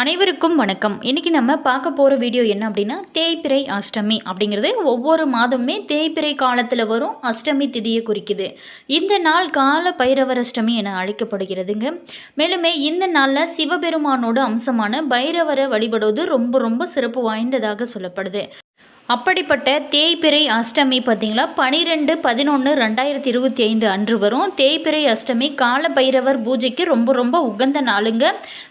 அனைவருக்கும் வணக்கம். இன்றைக்கி நம்ம பார்க்க போகிற வீடியோ என்ன அப்படின்னா தேய்பிறை அஷ்டமி அப்படிங்கிறது ஒவ்வொரு மாதமுமே தேய்பிறை காலத்தில் வரும் அஷ்டமி திதியை குறிக்குது. இந்த நாள் கால பைரவர் அஷ்டமி என அழைக்கப்படுகிறதுங்க. மேலுமே இந்த நாளில் சிவபெருமானோட அம்சமான பைரவரை வழிபடுவது ரொம்ப ரொம்ப சிறப்பு வாய்ந்ததாக சொல்லப்படுது. அப்படிப்பட்ட தேய்பிறை அஷ்டமி பார்த்தீங்களா? பனிரெண்டு பதினொன்று ரெண்டாயிரத்தி இருபத்தி ஐந்து அன்று வரும். தேய்பிறை அஷ்டமி கால பைரவர் பூஜைக்கு ரொம்ப ரொம்ப உகந்த நாளுங்க.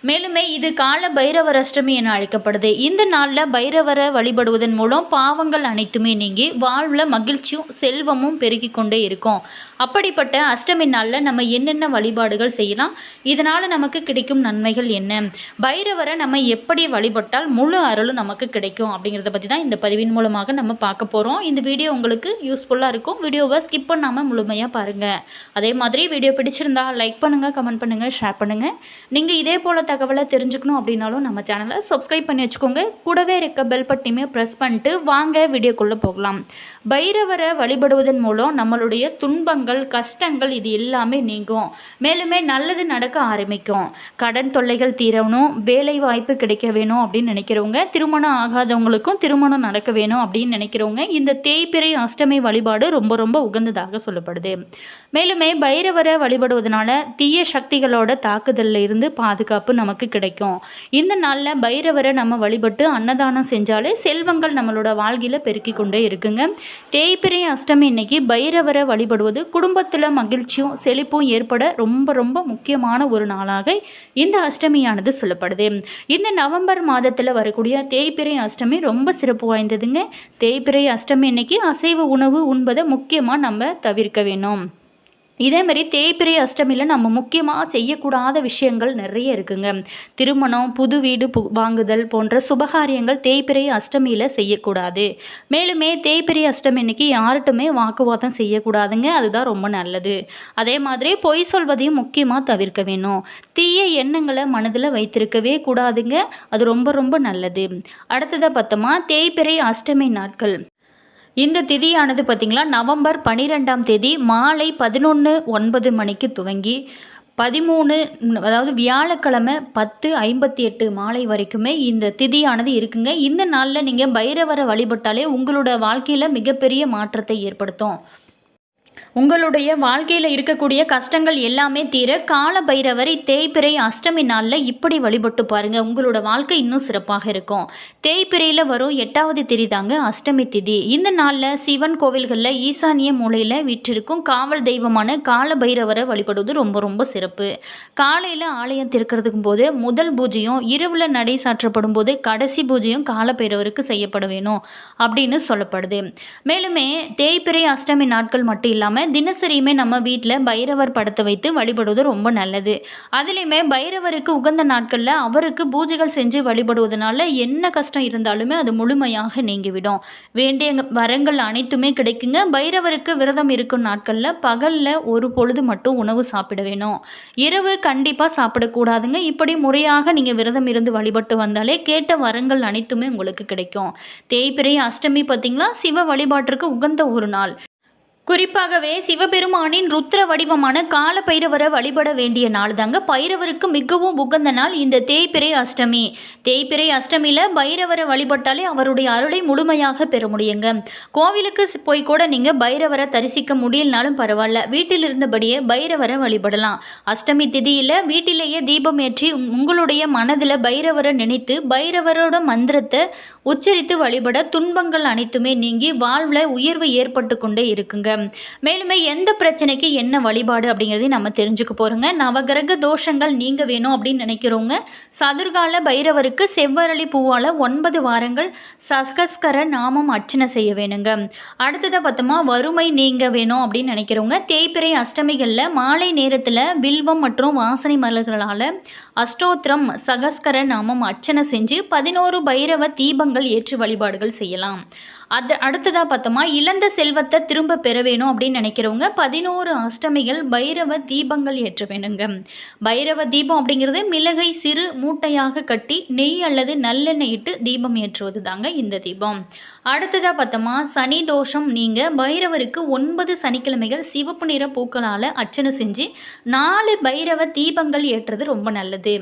மேலுமே இது கால பைரவர் அஷ்டமி என அழைக்கப்படுது. இந்த நாளில் பைரவரை வழிபடுவதன் மூலம் பாவங்கள் அனைத்துமே நீங்கி வாழ்வில் மகிழ்ச்சியும் செல்வமும் பெருகி கொண்டே இருக்கும். அப்படிப்பட்ட அஷ்டமி நாளில் நம்ம என்னென்ன வழிபாடுகள் செய்யலாம்? இதனால் நமக்கு கிடைக்கும் நன்மைகள் என்ன? பைரவரை நம்ம எப்படி வழிபட்டால் முழு அருளும் நமக்கு கிடைக்கும் அப்படிங்கிறத பற்றி தான் இந்த பதிவின் மூலம் மூலமாக நம்ம பார்க்க போகிறோம் இந்த வீடியோ உங்களுக்கு யூஸ்ஃபுல்லாக இருக்கும். வீடியோவை ஸ்கிப் பண்ணாமல் முழுமையாக பாருங்கள் அதே மாதிரி வீடியோ பிடிச்சிருந்தா லைக் பண்ணுங்கள் கமெண்ட் பண்ணுங்கள் ஷேர் பண்ணுங்கள் நீங்கள் இதே போல் தகவலை தெரிஞ்சுக்கணும் அப்படின்னாலும் நம்ம சேனலை சப்ஸ்கிரைப் பண்ணி வச்சுக்கோங்க. கூடவே இருக்க பெல் பட்டியுமே ப்ரெஸ் பண்ணிட்டு வாங்க வீடியோக்குள்ளே போகலாம். பைரவரை வழிபடுவதன் மூலம் நம்மளுடைய துன்பங்கள் கஷ்டங்கள் இது எல்லாமே நீங்கும். மேலுமே நல்லது நடக்க ஆரம்பிக்கும். கடன் தொல்லைகள் தீரணும் வேலை வாய்ப்பு கிடைக்க வேணும் அப்படின்னு நினைக்கிறவங்க திருமணம் ஆகாதவங்களுக்கும் திருமணம் நடக்க வேணும். அப்படின்னு நினைக்கிறவங்க இந்த தேய்பிறை அஷ்டமி வழிபாடு ரொம்ப ரொம்ப உகந்ததாக சொல்லப்படுது. மேலுமே பைரவரை வழிபடுவதனால தீய சக்திகளோட தாக்குதலில் இருந்து பாதுகாப்பு நமக்கு கிடைக்கும். இந்த நாளில் பைரவரை நம்ம வழிபட்டு அன்னதானம் செஞ்சாலே செல்வங்கள் நம்மளோட வாழ்க்கையில் பெருக்கி கொண்டே இருக்குங்க. தேய்பிறை அஷ்டமி இன்னைக்கு பைரவரை வழிபடுவது குடும்பத்தில் மகிழ்ச்சியும் செழிப்பும் ஏற்பட ரொம்ப ரொம்ப முக்கியமான ஒரு நாளாக இந்த அஷ்டமியானது சொல்லப்படுது. இந்த நவம்பர் மாதத்தில் வரக்கூடிய தேய்பிறை அஷ்டமி ரொம்ப சிறப்பு வாய்ந்ததுங்க. தேய்பிறை அஷ்டமி இன்னைக்கு அசைவ உணவு உண்பதை முக்கியமாக நம்ம தவிர்க்க வேணும். இதே மாதிரி தேய்பிரை அஷ்டமியில் நம்ம முக்கியமாக செய்யக்கூடாத விஷயங்கள் நிறைய இருக்குங்க. திருமணம் புது வீடு பு வாங்குதல் போன்ற சுபகாரியங்கள் தேய்பிரை அஷ்டமியில் செய்யக்கூடாது. மேலுமே தேய்பிரை அஷ்டமி இன்னைக்கு யார்கிட்டுமே வாக்குவாதம் செய்யக்கூடாதுங்க. அதுதான் ரொம்ப நல்லது. அதே மாதிரி பொய் சொல்வதையும் முக்கியமாக தவிர்க்க வேணும். தீய எண்ணங்களை மனதில் வைத்திருக்கவே கூடாதுங்க. அது ரொம்ப ரொம்ப நல்லது. அடுத்ததாக பார்த்தோமா தேய்பிரை அஷ்டமி நாட்கள். இந்த திதியானது பார்த்திங்களா நவம்பர் பனிரெண்டாம் தேதி மாலை பதினொன்று ஒன்பது மணிக்கு துவங்கி பதிமூணு அதாவது வியாழக்கிழமை பத்து ஐம்பத்தி எட்டு மாலை வரைக்குமே இந்த திதியானது இருக்குங்க. இந்த நாளில் நீங்கள் பைரவரை வழிபட்டாலே உங்களோட வாழ்க்கையில் மிகப்பெரிய மாற்றத்தை ஏற்படுத்தும். உங்களுடைய வாழ்க்கையில் இருக்கக்கூடிய கஷ்டங்கள் எல்லாமே தீர கால பைரவரை தேய்பிறை அஷ்டமி நாளில் இப்படி வழிபட்டு பாருங்கள் உங்களோட வாழ்க்கை இன்னும் சிறப்பாக இருக்கும். தேய்பிறையில் வரும் எட்டாவது திதி தாங்க அஷ்டமி திதி. இந்த நாளில் சிவன் கோவில்களில் ஈசானிய மூலையில் விற்றிருக்கும் காவல் தெய்வமான கால பைரவரை வழிபடுவது ரொம்ப ரொம்ப சிறப்பு. காலையில் ஆலயம் திறக்கிறதுக்கும் போது முதல் பூஜையும் இரவில் நடை சாற்றப்படும் போது கடைசி பூஜையும் கால பைரவருக்கு செய்யப்பட வேணும் அப்படின்னு சொல்லப்படுது. மேலுமே தேய்பிறை அஷ்டமி நாட்கள் மட்டும் இல்லாமல் தினசரியுமே நம்ம வீட்டில் பைரவர் படத்தை வைத்து வழிபடுவது ரொம்ப நல்லது. அதுலேயுமே பைரவருக்கு உகந்த நாட்களில் அவருக்கு பூஜைகள் செஞ்சு வழிபடுவதனால என்ன கஷ்டம் இருந்தாலுமே அது முழுமையாக நீங்கிவிடும். வேண்டிய வரங்கள் அனைத்துமே கிடைக்குங்க. பைரவருக்கு விரதம் இருக்கும் நாட்களில் பகலில் ஒரு பொழுது மட்டும் உணவு சாப்பிட வேணும். இரவு கண்டிப்பாக சாப்பிடக்கூடாதுங்க. இப்படி முறையாக நீங்கள் விரதம் இருந்து வழிபட்டு வந்தாலே கேட்ட வரங்கள் அனைத்துமே உங்களுக்கு கிடைக்கும். தேய்பிரை அஷ்டமி பார்த்திங்களா சிவ வழிபாட்டிற்கு உகந்த ஒரு நாள். குறிப்பாகவே சிவபெருமானின் ருத்ர வடிவமான கால பைரவரை வழிபட வேண்டிய நாள் தாங்க பைரவருக்கு மிகவும் உகந்த நாள் இந்த தேய்பிறை அஷ்டமி. தேய்பிறை அஷ்டமியில் பைரவரை வழிபட்டாலே அவருடைய அருளை முழுமையாக பெற முடியுங்க. கோவிலுக்கு போய் கூட நீங்கள் பைரவரை தரிசிக்க முடியலனாலும் பரவாயில்ல. வீட்டில் இருந்தபடியே பைரவரை வழிபடலாம். அஷ்டமி திதியில் வீட்டிலேயே தீபம் ஏற்றி உங்களுடைய மனதில் பைரவரை நினைத்து பைரவரோட மந்திரத்தை உச்சரித்து வழிபட துன்பங்கள் அனைத்துமே நீங்கி வாழ்வில் உயர்வு ஏற்பட்டு கொண்டே இருக்குங்க. மேலுமே எந்த பிரச்சனைக்கு என்ன வழிபாடு அப்படிங்கிறதையும் நம்ம தெரிஞ்சுக்க போகிறோங்க நவகிரக தோஷங்கள் நீங்க வேணும் அப்படின்னு நினைக்கிறோங்க சதுர்கால பைரவருக்கு செவ்வரளி பூவால் ஒன்பது வாரங்கள் சஸ்கஸ்கர நாமம் அர்ச்சனை செய்ய வேணுங்க. அடுத்ததை பார்த்தோமா வறுமை நீங்க வேணும் அப்படின்னு நினைக்கிறவங்க தேய்பிறை அஷ்டமிகளில் மாலை நேரத்தில் வில்வம் மற்றும் வாசனை மலர்களால் அஷ்டோத்திரம் சகஸ்கர நாமம் அர்ச்சனை செஞ்சு பதினோரு பைரவ தீபங்கள் ஏற்று வழிபாடுகள் செய்யலாம். அது அடுத்ததாக பார்த்தோமா இழந்த செல்வத்தை திரும்ப பெற வேணும் அப்படின்னு நினைக்கிறவங்க பதினோரு அஷ்டமிகள் பைரவ தீபங்கள் ஏற்ற வேணுங்க. பைரவ தீபம் அப்படிங்கிறது மிளகை சிறு மூட்டையாக கட்டி நெய் அல்லது நல்லெண்ணெய் இட்டு தீபம் ஏற்றுவது தாங்க இந்த தீபம். அடுத்ததாக பார்த்தோமா சனி தோஷம் நீங்கள் பைரவருக்கு ஒன்பது சனிக்கிழமைகள் சிவப்பு நிற பூக்களால் அர்ச்சனை செஞ்சு நாலு பைரவ தீபங்கள் ஏற்றுறது ரொம்ப நல்லது.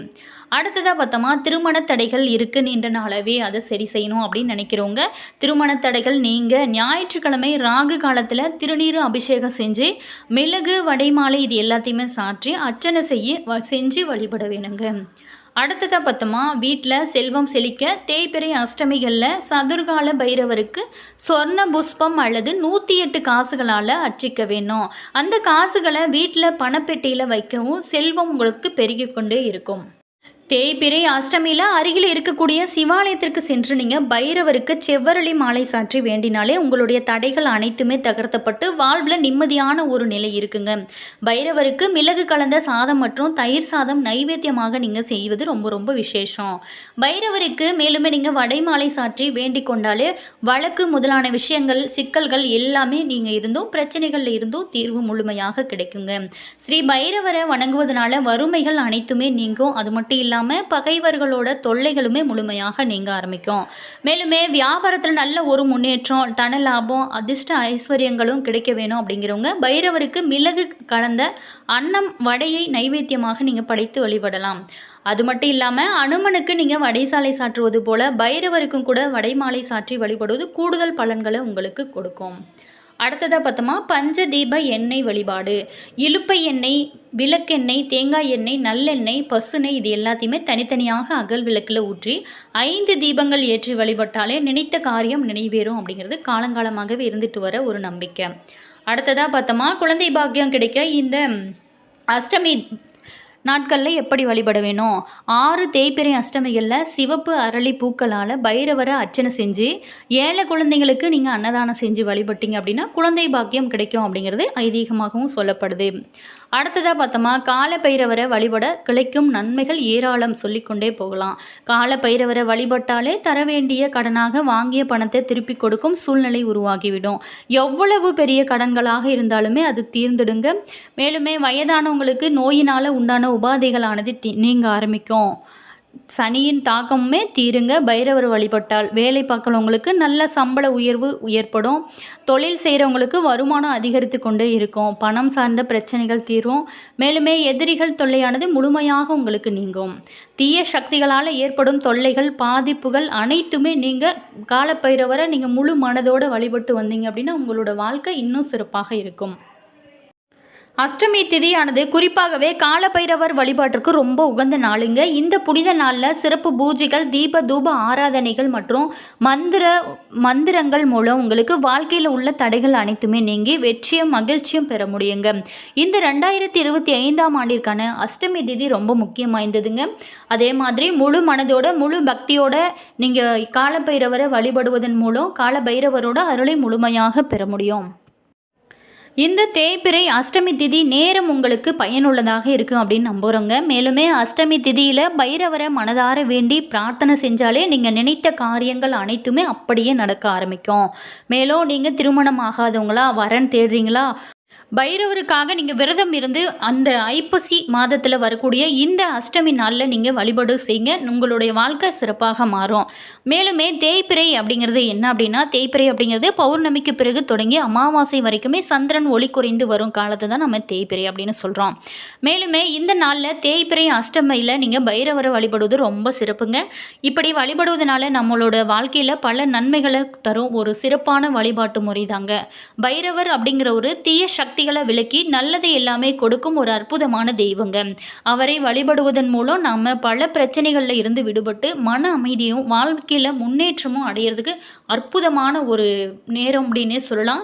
அடுத்ததாக பார்த்தோமா திருமண தடைகள் இருக்குன்றனாலவே அதை சரி செய்யணும் அப்படின்னு நினைக்கிறவங்க திருமண தடைகள் நீங்கள் ஞாயிற்றுக்கிழமை ராகு காலத்தில் திருநீர் அபிஷேகம் செஞ்சு மிளகு வடைமாலை இது எல்லாத்தையுமே சாற்றி அர்ச்சனை செய்ய வ- செஞ்சு வழிபட வேணுங்க. அடுத்ததாக பார்த்தோமா வீட்டில் செல்வம் செழிக்க தேய்பிறை அஷ்டமிகளில் சதுர்கால பைரவருக்கு சொர்ண புஷ்பம் அல்லது நூற்றி எட்டு காசுகளால் அர்ச்சிக்க வேணும். அந்த காசுகளை வீட்டில் பணப்பெட்டியில் வைக்கவும் செல்வம் உங்களுக்கு பெருகிக்கொண்டே இருக்கும். தேய்பிறை அஷ்டமியில் அருகில் இருக்கக்கூடிய சிவாலயத்திற்கு சென்று நீங்கள் பைரவருக்கு செவ்வரளி மாலை சாற்றி வேண்டினாலே உங்களுடைய தடைகள் அனைத்துமே தகர்த்தப்பட்டு வாழ்வில் நிம்மதியான ஒரு நிலை இருக்குங்க. பைரவருக்கு மிளகு கலந்த சாதம் மற்றும் தயிர் சாதம் நைவேத்தியமாக நீங்கள் செய்வது ரொம்ப ரொம்ப விசேஷம். பைரவருக்கு மேலுமே நீங்கள் வடை மாலை சாற்றி வேண்டிக் கொண்டாலே வழக்கு முதலான விஷயங்கள் சிக்கல்கள் எல்லாமே நீங்கள் இருந்தும் பிரச்சனைகளில் இருந்தும் தீர்வு முழுமையாக கிடைக்குங்க. ஸ்ரீ பைரவரை வணங்குவதனால வறுமைகள் அனைத்துமே நீங்கும். அது மட்டும் இல்லாமல் பகைவர்களோட தொல்லைகளுமே முழுமையாக நீங்க ஆரம்பிக்கும். மேலுமே வியாபாரத்தில் நல்ல ஒரு முன்னேற்றம் தன லாபம் அதிர்ஷ்ட ஐஸ்வர்யங்களும் கிடைக்க வேணும் அப்படிங்கிறவங்க பைரவருக்கு மிளகு கலந்த அன்னம் வடையை நைவேத்தியமாக நீங்கள் படைத்து வழிபடலாம். அது மட்டும் இல்லாமல் அனுமனுக்கு நீங்கள் வடைசாலை சாற்றுவது போல பைரவருக்கும் கூட வடைமாலை சாற்றி வழிபடுவது கூடுதல் பலன்களை உங்களுக்கு கொடுக்கும். அடுத்ததாக பார்த்தோமா பஞ்ச தீப எண்ணெய் வழிபாடு. இலுப்பை எண்ணெய் விளக்கெண்ணெய் தேங்காய் எண்ணெய் நல்லெண்ணெய் பசுனை இது எல்லாத்தையுமே தனித்தனியாக அகல் விளக்கில் ஊற்றி ஐந்து தீபங்கள் ஏற்றி வழிபட்டாலே நினைத்த காரியம் நினைவேறும் அப்படிங்கிறது காலங்காலமாகவே இருந்துட்டு வர ஒரு நம்பிக்கை. அடுத்ததாக பார்த்தோமா குழந்தை பாக்கியம் கிடைக்க இந்த அஷ்டமி நாட்களில் எப்படி வழிபட வேணும்? ஆறு தேய்பிறை அஷ்டமிகளில் சிவப்பு அரளி பூக்களால் பைரவரை அர்ச்சனை செஞ்சு ஏழை குழந்தைங்களுக்கு நீங்கள் அன்னதானம் செஞ்சு வழிபட்டீங்க அப்படின்னா குழந்தை பாக்கியம் கிடைக்கும் அப்படிங்கிறது ஐதீகமாகவும் சொல்லப்படுது. அடுத்ததாக பார்த்தோமா கால பைரவரை வழிபட கிடைக்கும் நன்மைகள் ஏராளம் சொல்லிக்கொண்டே போகலாம். கால பைரவரை வழிபட்டாலே தர வேண்டிய கடனாக வாங்கிய பணத்தை திருப்பி கொடுக்கும் சூழ்நிலை உருவாகிவிடும். எவ்வளவு பெரிய கடன்களாக இருந்தாலுமே அது தீர்ந்துடுங்க. மேலுமே வயதானவங்களுக்கு நோயினால் உண்டான உபாதைகளானது நீங்க ஆரம்பிக்கும். சனியின் தாக்கமுமே தீருங்க. பைரவர் வழிபட்டால் வேலை பார்க்குறவங்களுக்கு நல்ல சம்பள உயர்வு ஏற்படும். தொழில் செய்கிறவங்களுக்கு வருமானம் அதிகரித்து கொண்டே இருக்கும். பணம் சார்ந்த பிரச்சனைகள் தீரும். மேலுமே எதிரிகள் தொல்லையானது முழுமையாக உங்களுக்கு நீங்கும். தீய சக்திகளால் ஏற்படும் தொல்லைகள் பாதிப்புகள் அனைத்துமே நீங்கள் காலப்பைரவரை நீங்கள் முழு மனதோடு வழிபட்டு வந்தீங்க அப்படின்னா உங்களோட வாழ்க்கை இன்னும் சிறப்பாக இருக்கும். அஷ்டமி திதியானது குறிப்பாகவே காலபைரவர் வழிபாட்டிற்கு ரொம்ப உகந்த நாளுங்க. இந்த புனித நாளில் சிறப்பு பூஜைகள் தீப தூப ஆராதனைகள் மற்றும் மந்திர மந்திரங்கள் மூலம் உங்களுக்கு வாழ்க்கையில் உள்ள தடைகள் அனைத்துமே நீங்கி வெற்றியும் மகிழ்ச்சியும் பெற முடியுங்க. இந்த ரெண்டாயிரத்தி இருபத்தி ஐந்தாம் ஆண்டிற்கான அஷ்டமி திதி ரொம்ப முக்கியம் வாய்ந்ததுங்க. அதே மாதிரி முழு மனதோட முழு பக்தியோட நீங்கள் காலபைரவரை வழிபடுவதன் மூலம் காலபைரவரோட அருளை முழுமையாக பெற முடியும். இந்த தேய்பிறை அஷ்டமி திதி நேரம் உங்களுக்கு பயனுள்ளதாக இருக்கும் அப்படின்னு நம்புகிறோங்க மேலுமே அஷ்டமி திதியில் பைரவரை மனதார வேண்டி பிரார்த்தனை செஞ்சாலே நீங்கள் நினைத்த காரியங்கள் அனைத்துமே அப்படியே நடக்க ஆரம்பிக்கும். மேலும் நீங்கள் திருமணம் ஆகாதவங்களா வரன் தேடுறீங்களா பைரவருக்காக நீங்கள் விரதம் இருந்து அந்த ஐப்பசி மாதத்தில் வரக்கூடிய இந்த அஷ்டமி நாளில் நீங்கள் வழிபாடு செய்யுங்க உங்களுடைய வாழ்க்கை சிறப்பாக மாறும். மேலுமே தேய்பிறை அப்படிங்கிறது என்ன அப்படின்னா தேய்பிறை அப்படிங்கிறது பௌர்ணமிக்கு பிறகு தொடங்கி அமாவாசை வரைக்குமே சந்திரன் ஒளி குறைந்து வரும் காலத்தை தான் நம்ம தேய்பிறை அப்படின்னு சொல்கிறோம் மேலுமே இந்த நாளில் தேய்பிறை அஷ்டமியில் நீங்கள் பைரவரை வழிபடுவது ரொம்ப சிறப்புங்க. இப்படி வழிபடுவதனால நம்மளோட வாழ்க்கையில் பல நன்மைகளை தரும் ஒரு சிறப்பான வழிபாட்டு முறை தாங்க பைரவர் அப்படிங்கிற ஒரு தீய சக்திகளை விளக்கி நல்லதை எல்லாமே கொடுக்கும் ஒரு அற்புதமான தெய்வங்க. அவரை வழிபடுவதன் மூலம் நாம் பல பிரச்சனைகளில் இருந்து விடுபட்டு மன அமைதியும் வாழ்க்கையில் முன்னேற்றமும் அடையிறதுக்கு அற்புதமான ஒரு நேரம் அப்படின்னே சொல்லலாம்.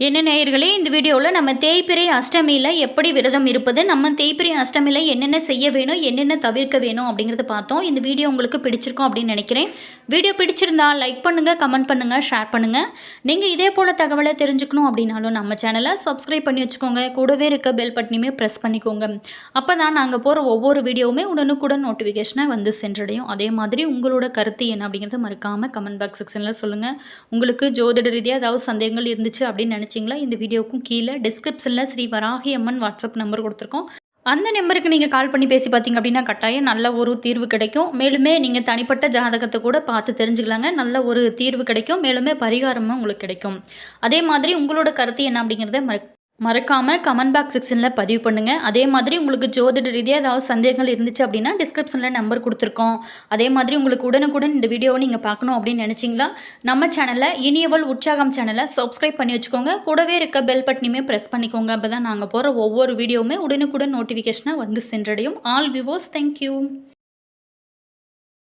என்ன நேயர்களே இந்த வீடியோவில் நம்ம தேய்பிரை அஷ்டமியில் எப்படி விரதம் இருப்பது நம்ம தேய்பிரை அஷ்டமியில் என்னென்ன செய்ய வேணும் என்னென்ன தவிர்க்க வேணும் அப்படிங்கிறத பார்த்தோம். இந்த வீடியோ உங்களுக்கு பிடிச்சிருக்கும் அப்படின்னு நினைக்கிறேன். வீடியோ பிடிச்சிருந்தா லைக் பண்ணுங்கள் கமெண்ட் பண்ணுங்கள் ஷேர் பண்ணுங்கள் நீங்கள் இதே போல் தகவலை தெரிஞ்சுக்கணும் அப்படின்னாலும் நம்ம சேனலை சப்ஸ்கிரைப் பண்ணி வச்சுக்கோங்க. கூடவே இருக்க பெல் பட்டனையுமே ப்ரெஸ் பண்ணிக்கோங்க. அப்போ தான் நாங்கள் போகிற ஒவ்வொரு வீடியோவுமே உடனுக்குடன் நோட்டிஃபிகேஷனை வந்து சென்றடையும். அதே மாதிரி உங்களோட கருத்து என்ன அப்படிங்கிறத மறக்காமல் கமெண்ட் பாக்ஸ் செக்ஷனில் சொல்லுங்கள் உங்களுக்கு ஜோதிட ரீதியாக ஏதாவது சந்தேகங்கள் இருந்துச்சு அப்படின்னு நினச்சிங்களா? இந்த வீடியோக்கும் கீழே டிஸ்கிரிப்ஷனில் ஸ்ரீ வராகி அம்மன் வாட்ஸ்அப் நம்பர் கொடுத்துருக்கோம். அந்த நம்பருக்கு நீங்கள் கால் பண்ணி பேசி பார்த்தீங்க அப்படின்னா கட்டாயம் நல்ல ஒரு தீர்வு கிடைக்கும். மேலுமே நீங்கள் தனிப்பட்ட ஜாதகத்தை கூட பார்த்து தெரிஞ்சுக்கலாங்க. நல்ல ஒரு தீர்வு கிடைக்கும். மேலுமே பரிகாரமும் உங்களுக்கு கிடைக்கும். அதே மாதிரி உங்களோட கருத்து என்ன அப்படிங்கிறத மற மறக்காமல் கமெண்ட் பாக்ஸ் செக்ஷனில் பதிவு பண்ணுங்கள் அதே மாதிரி உங்களுக்கு ஜோதிட ரீதியாக ஏதாவது சந்தேகங்கள் இருந்துச்சு அப்படின்னா டிஸ்கிரிப்ஷனில் நம்பர் கொடுத்துருக்கோம். அதே மாதிரி உங்களுக்கு உடனுக்குடன் இந்த வீடியோவை நீங்கள் பார்க்கணும் அப்படின்னு நினச்சிங்களா? நம்ம சேனலில் இனியவள் உற்சாகம் சேனலை சப்ஸ்கிரைப் பண்ணி வச்சுக்கோங்க. கூடவே இருக்க பெல் பட்டனையுமே ப்ரெஸ் பண்ணிக்கோங்க. அப்போ தான் நாங்கள் போகிற ஒவ்வொரு வீடியோவுமே உடனுக்குடன் நோட்டிஃபிகேஷனாக வந்து சென்றடையும். All விவோஸ் thank you